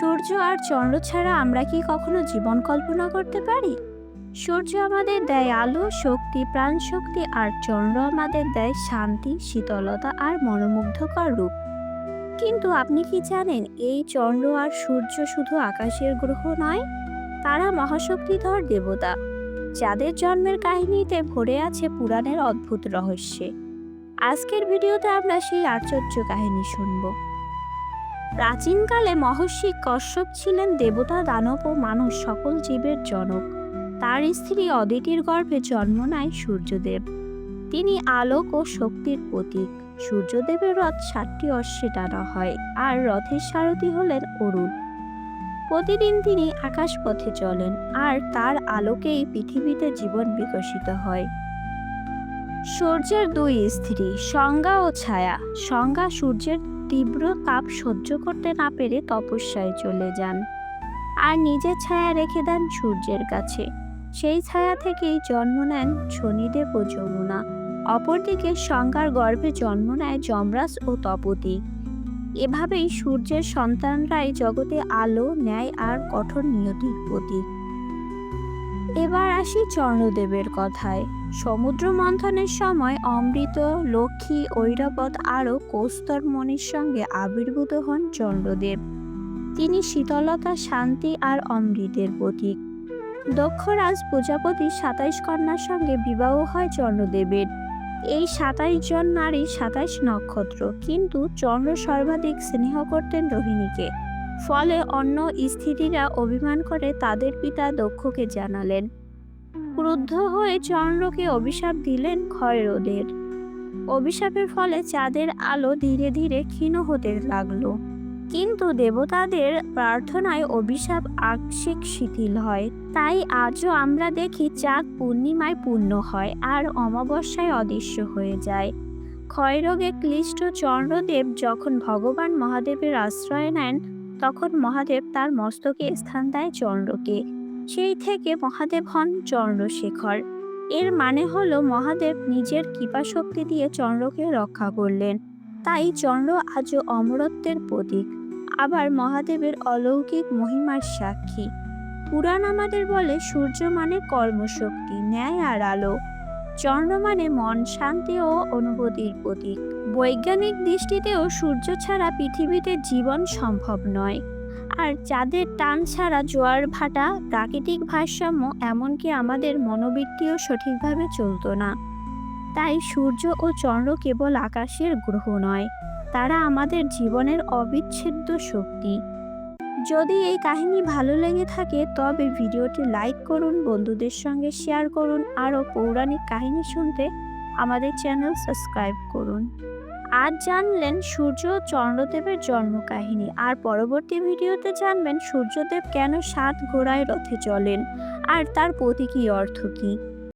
সূর্য আর চন্দ্র ছাড়া আমরা কি কখনো জীবন কল্পনা করতে পারি? সূর্য আমাদের দেয় আলো, শক্তি প্রাণ শক্তি আর চন্দ্র আমাদের দেয় শান্তি, শীতলতা আর মনোমুগ্ধকর রূপ। কিন্তু আপনি কি জানেন, এই চন্দ্র আর সূর্য শুধু আকাশের গ্রহ নয়, তারা মহাশক্তিধর দেবতা, যাদের জন্মের কাহিনীতে ভরে আছে পুরাণের অদ্ভুত রহস্যে। আজকের ভিডিওতে আমরা সেই আশ্চর্য কাহিনী শুনব। প্রাচীনকালে মহর্ষি কশ্যপ ছিলেন দেবতা, দানব ও মানুষ, সকল জীবের জনক। তার স্ত্রী অদিতির গর্ভে জন্ম নেয় সূর্যদেব। তিনি আলোক ও শক্তির প্রতীক। সূর্যদেবের রথ সাতটি অশ্বে টানা হয় আর রথের সারথি হলেন অরুণ। প্রতিদিন তিনি আকাশপথে চলেন আর তার আলোকেই পৃথিবীতে জীবন বিকশিত হয়। সূর্যের দুই স্ত্রী, সংজ্ঞা ও ছায়া। সংজ্ঞা সূর্যের তীব্র তাপ সহ্য করতে না পেরে তপস্যায় চলে যান। আর নিজের ছায়া রেখে দেন সূর্যের কাছে। সেই ছায়া থেকেই জন্ম নেন শনিদেব ও যমুনা। অপরদিকে সংজ্ঞার গর্ভে জন্ম নেয় যমরাজ ও তপতি। এভাবেই সূর্যের সন্তানরাই জগতে আলো, ন্যায় আর কঠোর নিয়তির প্রতীক। এবার আসি চন্দ্রদেবের কথায়। সমুদ্র মন্থনের সময় অমৃত, লক্ষ্মী, ঐরাবত আরও কৌস্তর মণির সঙ্গে আবির্ভূত হন চন্দ্রদেব। তিনি শীতলতা, শান্তি আর অমৃতের প্রতীক। দক্ষরাজ প্রজাপতি সাতাইশ কন্যার সঙ্গে বিবাহ হয় চন্দ্রদেবের। এই সাতাইশ জন নারী সাতাইশ নক্ষত্র, কিন্তু চন্দ্র সর্বাধিক স্নেহ করতেন রোহিণীকে। ফলে অন্য স্থিতিরা অভিমান করে তাদের পিতা দক্ষকে জানালেন। ক্রুদ্ধ হয়ে চন্দ্রকে অভিশাপ দিলেন ক্ষয়রোদের অভিশাপের ফলে চাঁদের আলো ধীরে ধীরে ক্ষীণ হতে লাগল। কিন্তু দেবতাদের প্রার্থনায় অভিশাপ আংশিক শিথিল হয়। তাই আজও আমরা দেখি চাঁদ পূর্ণিমায় পূর্ণ হয় আর অমাবস্যায় অদৃশ্য হয়ে যায়। ক্ষয়রোগে ক্লিষ্ট চন্দ্রদেব যখন ভগবান মহাদেবের আশ্রয় নেন, তখন মহাদেব তার মস্তকে স্থান দেয় চন্দ্রকে। সেই থেকে মহাদেব হন চন্দ্রশেখর। এর মানে হলো মহাদেব নিজের কৃপাশক্তি দিয়ে চন্দ্রকে রক্ষা করলেন। তাই চন্দ্র আজও অমরত্বের প্রতীক। আবার মহাদেবের অলৌকিক মহিমার সাক্ষী। পুরাণ আমাদের বলে সূর্য মানে কর্মশক্তি, ন্যায় আর আলো। চন্দ্র মানে মন শান্তি ও অনুভূতির প্রতীক। বৈজ্ঞানিক দৃষ্টিতেও সূর্য ছাড়া পৃথিবীতে জীবন সম্ভব নয়। আর চাঁদের টান ছাড়া জোয়ার ভাটা, প্রাকৃতিক ভারসাম্য এমনকি আমাদের মনোবৃত্তিও সঠিকভাবে চলতো না। তাই সূর্য ও চন্দ্র কেবল আকাশের গ্রহ নয়, তারা আমাদের জীবনের অবিচ্ছেদ্য শক্তি। যদি এই কাহিনী ভালো লেগে থাকে, তবে ভিডিওটি লাইক করুন, বন্ধুদের সঙ্গে শেয়ার করুন, আরও পৌরাণিক কাহিনী শুনতে আমাদের চ্যানেল সাবস্ক্রাইব করুন। আজ জানলেন সূর্য ও চন্দ্রদেবের জন্ম কাহিনী আর পরবর্তী ভিডিওতে জানবেন সূর্যদেব কেন সাত ঘোড়ায় রথে চলেন। আর তার প্রতীকী অর্থ কী?